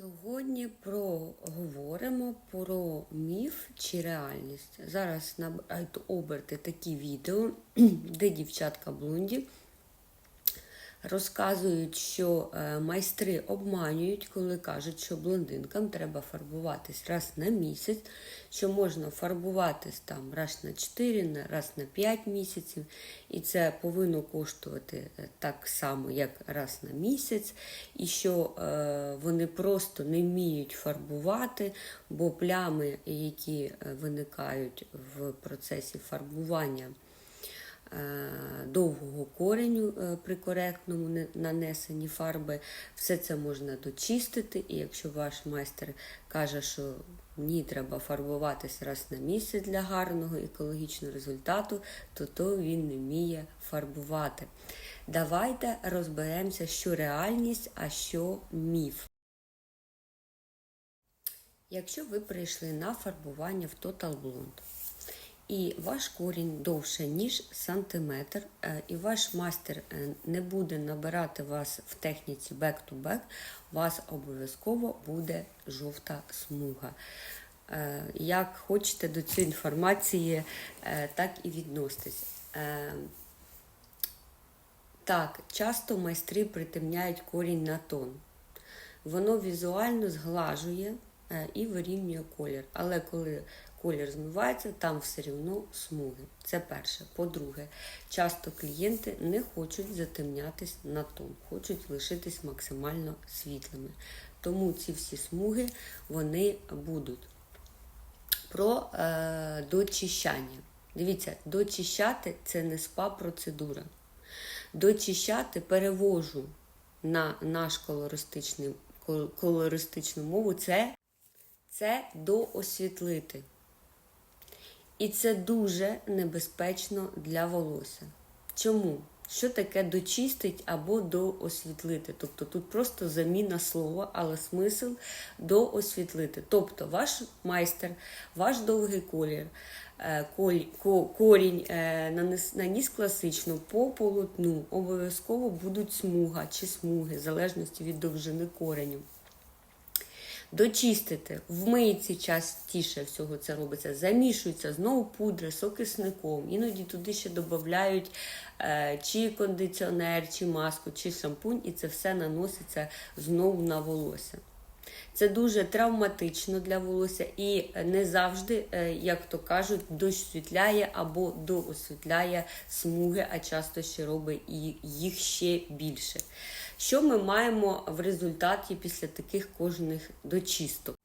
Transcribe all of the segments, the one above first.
Сьогодні проговоримо про міф чи реальність. Зараз набирають оберти такі відео, де дівчатка блонді розказують, що е, майстри обманюють, коли кажуть, що блондинкам треба фарбуватись раз на місяць, що можна фарбуватись там раз на 4, раз на 5 місяців, і це повинно коштувати е, так само, як раз на місяць, і що е, вони просто не вміють фарбувати, бо плями, які виникають в процесі фарбування довгого кореню е, при коректному не- нанесенні фарби, все це можна дочистити. І якщо ваш майстер каже, що ні, треба фарбуватись раз на місяць для гарного екологічного результату, то то він не вміє фарбувати. Давайте розберемося, що реальність, а що міф. Якщо ви прийшли на фарбування в Total Blonde, і ваш корінь довше, ніж сантиметр, е, і ваш мастер е, не буде набирати вас в техніці back-to-back, у вас обов'язково буде жовта смуга. Е, Як хочете до цієї інформації, так і відноситесь. Так, часто майстри притемняють корінь на тон. Воно візуально зглажує і вирівнює колір. Але коли колір змивається, там все рівно смуги. Це перше. По-друге, часто клієнти не хочуть затемнятись на тон, хочуть лишитись максимально світлими. Тому ці всі смуги вони будуть. Про е, дочищання. Дивіться, дочищати це не спа-процедура. Дочищати перевожу на наш колористичний, колористичну мову це, це доосвітлити. І це дуже небезпечно для волосся. Чому? Що таке дочистить або доосвітлити? Тобто тут просто заміна слова, але смисл доосвітлити. Тобто ваш майстер, ваш довгий колір, е, корінь е, наніс класично по полотну, обов'язково будуть смуга чи смуги, в залежності від довжини кореню. Дочистити. В мийці частіше всього це робиться. Замішується знову пудри з окисником. Іноді туди ще додають е, чи кондиціонер, чи маску, чи шампунь, і це все наноситься знову на волосся. Це дуже травматично для волосся і не завжди, е, як то кажуть, досвітляє або доосвітляє смуги, а часто ще робить їх ще більше. Що ми маємо в результаті після таких кожних дочисток?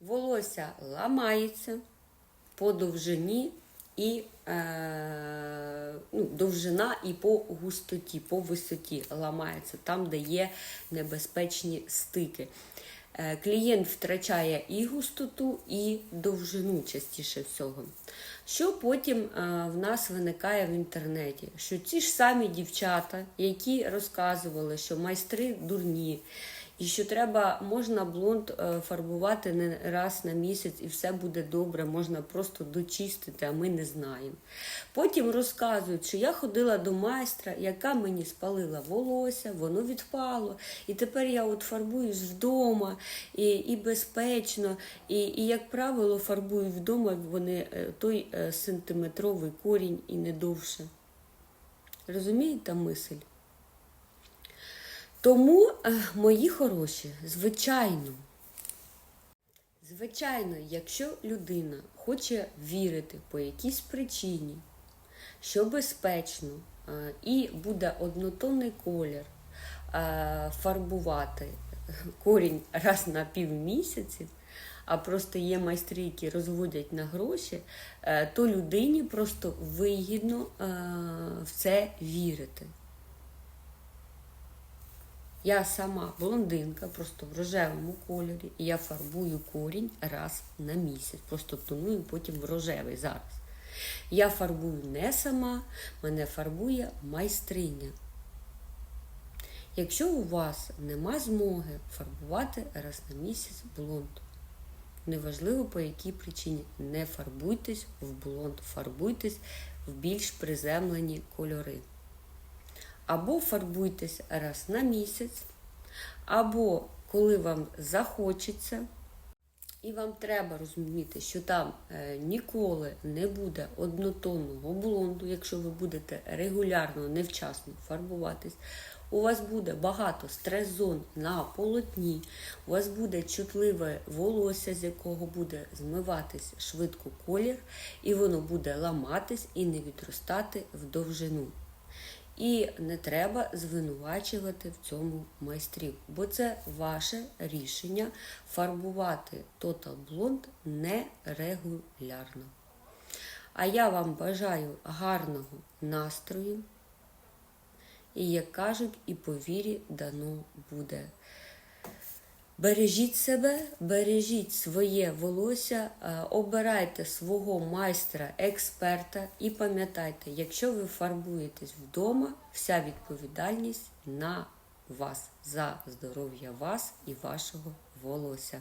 Волосся ламається по довжині і е, ну, довжина і по густоті, по висоті ламається там, де є небезпечні стики. Е, Клієнт втрачає і густоту, і довжину частіше всього. Що потім е, в нас виникає в інтернеті? Що ці ж самі дівчата, які розказували, що майстри дурні, і що треба, можна блонд е, фарбувати не раз на місяць і все буде добре, можна просто дочистити, а ми не знаємо. Потім розказують, що я ходила до майстра, яка мені спалила волосся, воно відпало. І тепер я от фарбуюсь вдома і, і безпечно. І, і, як правило, фарбую вдома вони е, той е, сантиметровий корінь і не довше. Розумієте мисль? Тому, е, мої хороші, звичайно, звичайно, якщо людина хоче вірити по якійсь причині, що безпечно е, і буде однотонний колір е, фарбувати корінь раз на півмісяці, а просто є майстри, які розводять на гроші, то людині просто вигідно в це вірити. Я сама блондинка, просто в рожевому кольорі, і я фарбую корінь раз на місяць. Просто тоную потім в рожевий зараз. Я фарбую не сама, мене фарбує майстриня. Якщо у вас нема змоги фарбувати раз на місяць блонд, неважливо по якій причині, не фарбуйтесь в блонд, фарбуйтесь в більш приземлені кольори. Або фарбуйтесь раз на місяць, або коли вам захочеться. І вам треба розуміти, що там е, ніколи не буде однотонного блонду, якщо ви будете регулярно, невчасно фарбуватись. У вас буде багато стрес-зон на полотні, у вас буде чутливе волосся, з якого буде змиватись швидко колір, і воно буде ламатись і не відростати в довжину. І не треба звинувачувати в цьому майстрів, бо це ваше рішення фарбувати Total Blonde нерегулярно. А я вам бажаю гарного настрою. І, як кажуть, і по вірі дано буде. Бережіть себе, бережіть своє волосся, е, обирайте свого майстра, експерта і пам'ятайте, якщо ви фарбуєтесь вдома, вся відповідальність на вас за здоров'я вас і вашого волосся.